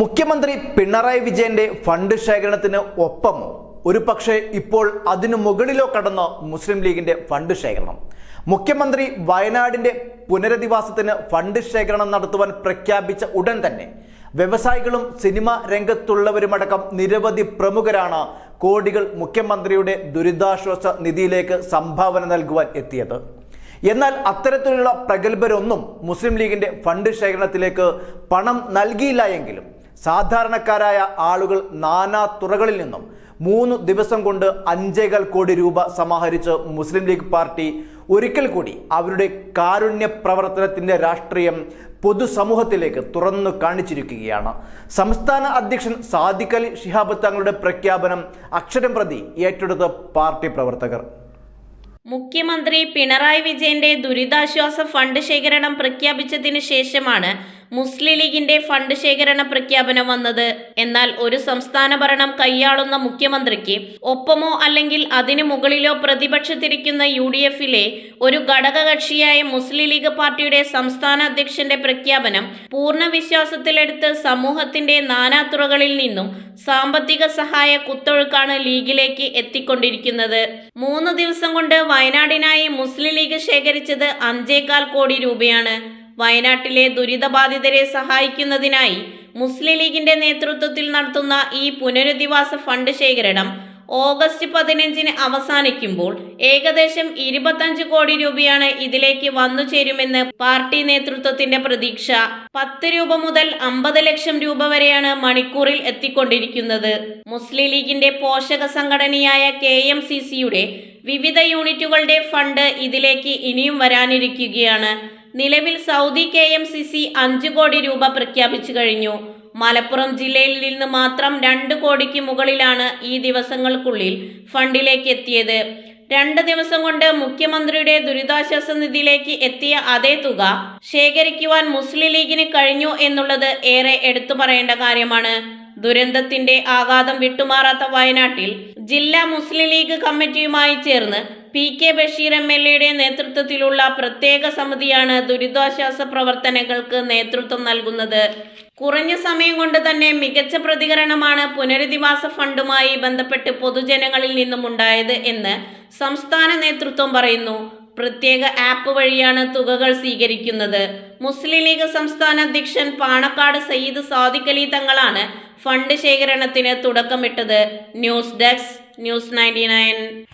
മുഖ്യമന്ത്രി പിണറായി വിജയന്റെ ഫണ്ട് ശേഖരണത്തിന് ഒപ്പം ഒരു പക്ഷേ ഇപ്പോൾ അതിനു മുകളിലോ കടന്ന് മുസ്ലിം ലീഗിന്റെ ഫണ്ട് ശേഖരണം. മുഖ്യമന്ത്രി വയനാടിന്റെ പുനരധിവാസത്തിന് ഫണ്ട് ശേഖരണം നടത്തുവാൻ പ്രഖ്യാപിച്ച ഉടൻ തന്നെ വ്യവസായികളും സിനിമ രംഗത്തുള്ളവരുമടക്കം നിരവധി പ്രമുഖരാണ് കോടികൾ മുഖ്യമന്ത്രിയുടെ ദുരിതാശ്വാസ നിധിയിലേക്ക് സംഭാവന നൽകുവാൻ എത്തിയത്. എന്നാൽ അത്തരത്തിലുള്ള പ്രഗത്ഭരൊന്നും മുസ്ലിം ലീഗിന്റെ ഫണ്ട് ശേഖരണത്തിലേക്ക് പണം നൽകിയില്ല എങ്കിലും സാധാരണക്കാരായ ആളുകൾ നാനാ തുറകളിൽ നിന്നും മൂന്ന് ദിവസം കൊണ്ട് അഞ്ചേകാൽ കോടി രൂപ സമാഹരിച്ച് മുസ്ലിം ലീഗ് പാർട്ടി ഒരിക്കൽ കൂടി അവരുടെ കാരുണ്യ പ്രവർത്തനത്തിന്റെ രാഷ്ട്രീയം പൊതുസമൂഹത്തിലേക്ക് തുറന്നു കാണിച്ചിരിക്കുകയാണ്. സംസ്ഥാന അധ്യക്ഷൻ സാദിഖ് അലി ഷിഹാബ് തങ്ങളുടെ പ്രഖ്യാപനം അക്ഷരം പ്രതി ഏറ്റെടുത്ത പാർട്ടി പ്രവർത്തകർ. മുഖ്യമന്ത്രി പിണറായി വിജയന്റെ ദുരിതാശ്വാസ ഫണ്ട് ശേഖരണം പ്രഖ്യാപിച്ചതിന് ശേഷമാണ് മുസ്ലിം ലീഗിന്റെ ഫണ്ട് ശേഖരണ പ്രഖ്യാപനം വന്നത്. എന്നാൽ ഒരു സംസ്ഥാന ഭരണം കൈയാളുന്ന മുഖ്യമന്ത്രിക്ക് ഒപ്പമോ അല്ലെങ്കിൽ അതിനു മുകളിലോ പ്രതിപക്ഷത്തിരിക്കുന്ന യു ഡി എഫിലെ ഒരു ഘടകകക്ഷിയായ മുസ്ലിം ലീഗ് പാർട്ടിയുടെ സംസ്ഥാന അധ്യക്ഷന്റെ പ്രഖ്യാപനം പൂർണ വിശ്വാസത്തിലെടുത്ത് സമൂഹത്തിന്റെ നാനാതുറകളിൽ നിന്നും സാമ്പത്തിക സഹായ കുത്തൊഴുക്കാണ് ലീഗിലേക്ക് എത്തിക്കൊണ്ടിരിക്കുന്നത്. മൂന്ന് ദിവസം കൊണ്ട് വയനാടിനായി മുസ്ലിം ലീഗ് ശേഖരിച്ചത് അഞ്ചേകാൽ കോടി രൂപയാണ്. വയനാട്ടിലെ ദുരിതബാധിതരെ സഹായിക്കുന്നതിനായി മുസ്ലിം ലീഗിന്റെ നേതൃത്വത്തിൽ നടത്തുന്ന ഈ പുനരധിവാസ ഫണ്ട് ശേഖരണം ഓഗസ്റ്റ് പതിനഞ്ചിന് അവസാനിക്കുമ്പോൾ ഏകദേശം ഇരുപത്തഞ്ച് കോടി രൂപയാണ് ഇതിലേക്ക് വന്നു ചേരുമെന്ന് പാർട്ടി നേതൃത്വത്തിന്റെ പ്രതീക്ഷ. പത്ത് രൂപ മുതൽ അമ്പത് ലക്ഷം രൂപ വരെയാണ് മണിക്കൂറിൽ എത്തിക്കൊണ്ടിരിക്കുന്നത്. മുസ്ലിം ലീഗിന്റെ പോഷക സംഘടനയായ കെ എം സി സിയുടെ വിവിധ യൂണിറ്റുകളുടെ ഫണ്ട് ഇതിലേക്ക് ഇനിയും വരാനിരിക്കുകയാണ്. നിലവിൽ Saudi K M C C അഞ്ച് കോടി രൂപ പ്രഖ്യാപിച്ചു കഴിഞ്ഞു. മലപ്പുറം ജില്ലയിൽ നിന്ന് മാത്രം രണ്ട് കോടിക്ക് മുകളിലാണ് ഈ ദിവസങ്ങൾക്കുള്ളിൽ ഫണ്ടിലേക്ക് എത്തിയത്. രണ്ട് ദിവസം കൊണ്ട് മുഖ്യമന്ത്രിയുടെ ദുരിതാശ്വാസ നിധിയിലേക്ക് എത്തിയ അതേ തുക ശേഖരിക്കുവാൻ മുസ്ലിം ലീഗിന് കഴിഞ്ഞു എന്നുള്ളത് ഏറെ എടുത്തു പറയേണ്ട കാര്യമാണ്. ദുരന്തത്തിന്റെ ആഘാതം വിട്ടുമാറാത്ത വയനാട്ടിൽ ജില്ലാ മുസ്ലിം ലീഗ് കമ്മിറ്റിയുമായി ചേർന്ന് P K Basheer M L എയുടെ നേതൃത്വത്തിലുള്ള പ്രത്യേക സമിതിയാണ് ദുരിതാശ്വാസ പ്രവർത്തനങ്ങൾക്ക് നേതൃത്വം നൽകുന്നത്. കുറഞ്ഞ സമയം കൊണ്ട് തന്നെ മികച്ച പ്രതികരണമാണ് പുനരധിവാസ ഫണ്ടുമായി ബന്ധപ്പെട്ട് പൊതുജനങ്ങളിൽ നിന്നും ഉണ്ടായത് എന്ന് സംസ്ഥാന നേതൃത്വം പറയുന്നു. പ്രത്യേക ആപ്പ് വഴിയാണ് തുകകൾ സ്വീകരിക്കുന്നത്. മുസ്ലിം ലീഗ് സംസ്ഥാന അധ്യക്ഷൻ പാണക്കാട് സയ്യിദ് സാദിഖ് അലി തങ്ങളാണ് ഫണ്ട് ശേഖരണത്തിന് തുടക്കമിട്ടത്. News desk news ninety